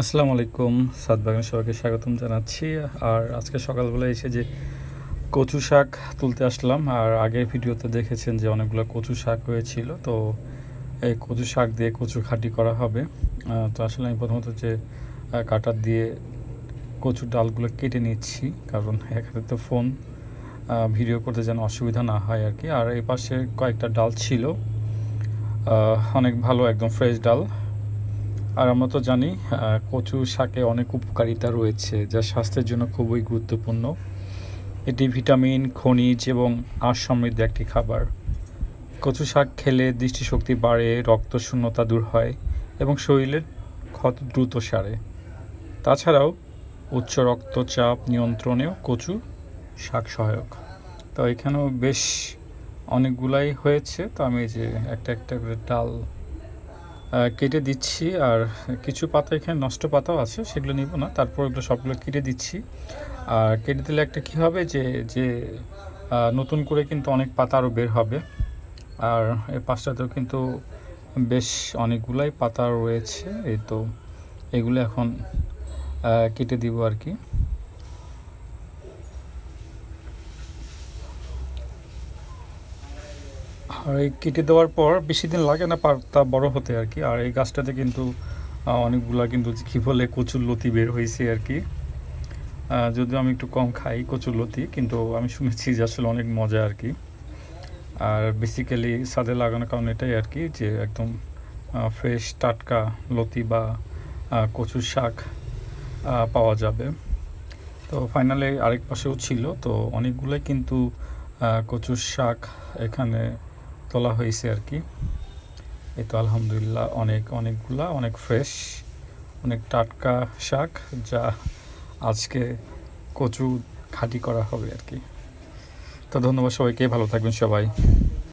আসসালামু আলাইকুম সাদবাগান সবাইকে স্বাগতম জানাচ্ছি। আর আজকে সকালবেলা এসে যে কচু শাক তুলতে আসলাম, আর আগের ভিডিওতে দেখেছেন যে অনেকগুলো কচু শাক হয়েছিল, তো এই কচু শাক দিয়ে কচু খাটি করা হবে। তো আসলে আমি প্রথমত যে কাটার দিয়ে কচুর ডালগুলো কেটে নিচ্ছি, কারণ এখানে তো ফোন ভিডিও করতে যেন অসুবিধা না হয় আর কি। আর এই পাশে কয়েকটা ডাল ছিল অনেক ভালো, একদম ফ্রেশ ডাল। আর আমরা তো জানি কচু শাকে অনেক উপকারিতা রয়েছে যা স্বাস্থ্যের জন্য খুবই গুরুত্বপূর্ণ। এটি ভিটামিন, খনিজ এবং আঁশ সমৃদ্ধ একটি খাবার। কচু শাক খেলে দৃষ্টিশক্তি বাড়ে, রক্ত শূন্যতা দূর হয় এবং শরীরের ক্ষত দ্রুত সারে। তাছাড়াও উচ্চ রক্তচাপ নিয়ন্ত্রণেও কচু শাক সহায়ক। তো এখানেও বেশ অনেকগুলাই হয়েছে। তো আমি যে একটা একটা করে ডাল কেটে দিচ্ছি আর কিছু পাতা এখানে নষ্ট পাতাও আছে, সেগুলো নিব না। তারপর এগুলো সবগুলো কেটে দিচ্ছি। আর কেটে দিলে একটা কী হবে যে যে নতুন করে কিন্তু অনেক পাতা আরও বের হবে। আর এই পাশটাতেও কিন্তু বেশ অনেকগুলাই পাতা রয়েছে। এই তো এগুলো এখন কেটে দিব আর কি। আর এই কেটে দেওয়ার পর বেশি দিন লাগে না পাতা বড় হতে আর কি। আর এই গাছটাতে কিন্তু অনেকগুলা কিন্তু কী বলে, কচুর লতি বের হয়েছে আর কি। যদিও আমি একটু কম খাই কচুর লতি, কিন্তু আমি শুনেছি যে আসলে অনেক মজা আর কি। আর বেসিক্যালি ছাদে লাগানোর কারণ এটাই আর কি যে একদম ফ্রেশ টাটকা লতি বা কচুর শাক পাওয়া যাবে। তো ফাইনালি আরেক পাশেও ছিল, তো অনেকগুলোই কিন্তু কচুর শাক এখানে তোলা হয়েছে আর কি। এই তো আলহামদুলিল্লাহ অনেক, অনেকগুলা, অনেক ফ্রেশ অনেক টাটকা শাক যা আজকে কচু খাঁটি করা হবে আর কি। তো ধন্যবাদ সবাইকে, ভালো থাকবেন সবাই।